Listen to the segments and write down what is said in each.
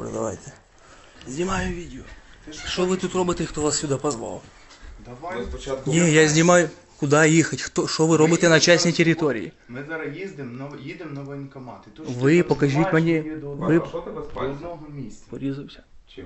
Добре, давайте. Знімаю відео. Що ви тут робите, хто вас сюди позвав? Давай. спочатку. Ні, я знімаю. Куди їхати? Хто, що ви робите на частній території? Ми зараз їздимо, на- їдемо на воєнкомат. І тут Ви ти покажіть мені- до, ви- до що тебе з пальцем? одного місця. Порізався. Чим?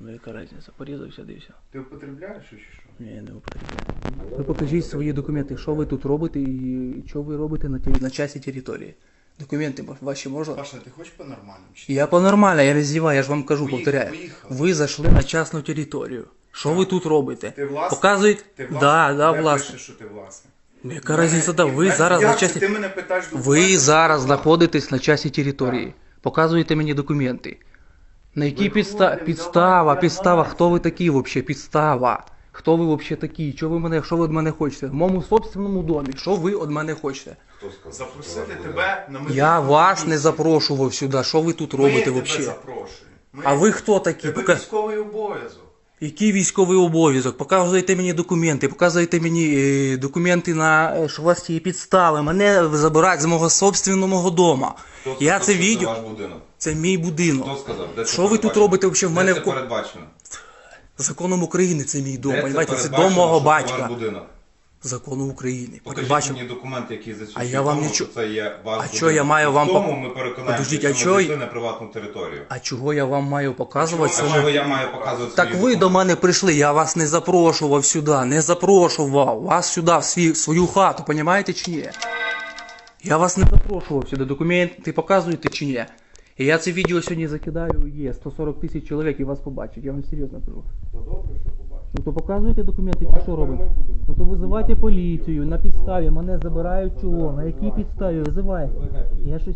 Ну яка різниця? Порізався, дився. Ти употребляєш чи що? Ні, не употребляю. Ви покажіть свої документи, що ви тут робите і що ви робите на, тері- на частній території. Документи ваші можна? Паша, ти хочеш по-нормальному? Я по-нормально, я не я ж вам кажу, Поїхали, повторяю. поїхали. Ви зайшли на частну територію. Що ви тут робите? Ти власник? Показуєте? Ти власник? Да, да, Де власне. пише, що ти власник? Яка різниця? Да, ви Як- зараз як на це? частній... Ти мене питаєш Ви зараз знаходитесь на частній території. Показуєте мені документи. На якій підста... підстава, підстава, хто ви такі взагалі? Підстава. Хто ви взагалі такі? Що ви мене, що ви від мене хочете? В моєму собственному домі. Що ви від мене хочете? Хто сказав? Запросити тебе на медичну Я вас не запрошував сюди. Що ви тут Ми робите тебе взагалі? запрошуємо. Ми- А ви хто такі? Тебе Пока- військовий обов'язок. Який військовий обов'язок? Показуєте мені документи, показуєте мені е, документи на е, що у вас є підстави. Мене забирають з мого собственного дому. Хто Я сказав, це що відео. ваш будинок. Це мій будинок. Хто сказав? Де це Що ви тут передбачено? робите взагалі? В мене Де в це ко- передбачено? Законом України це мій дом. Де Понимаєте, це передбачено, дом мого що батька. Будинок. Закону України. Покажіть Передбачено. мені документ, який засвідчує А я вам тому, що це є ваш А що я маю вам тому пок- ми переконаємося, Подождіть, що а ми чого- зайшли на приватну територію. А чого я вам маю показувати? А чого я маю показувати Так свої ви до документи? мене прийшли, я вас не запрошував сюди, не запрошував вас сюди, в свій, свою хату, понімаєте чи ні? Я вас не запрошував сюди, документи показуєте чи ні? І я це відео сьогодні закидаю, є 140 тисяч чоловік і вас побачать, я вам серйозно кажу. То добре, що побачив. Ну то показуйте документи, Давайте що робимо. Ну то визивайте поліцію, на підставі, мене забирають чого, на якій підставі визивайте? Я щось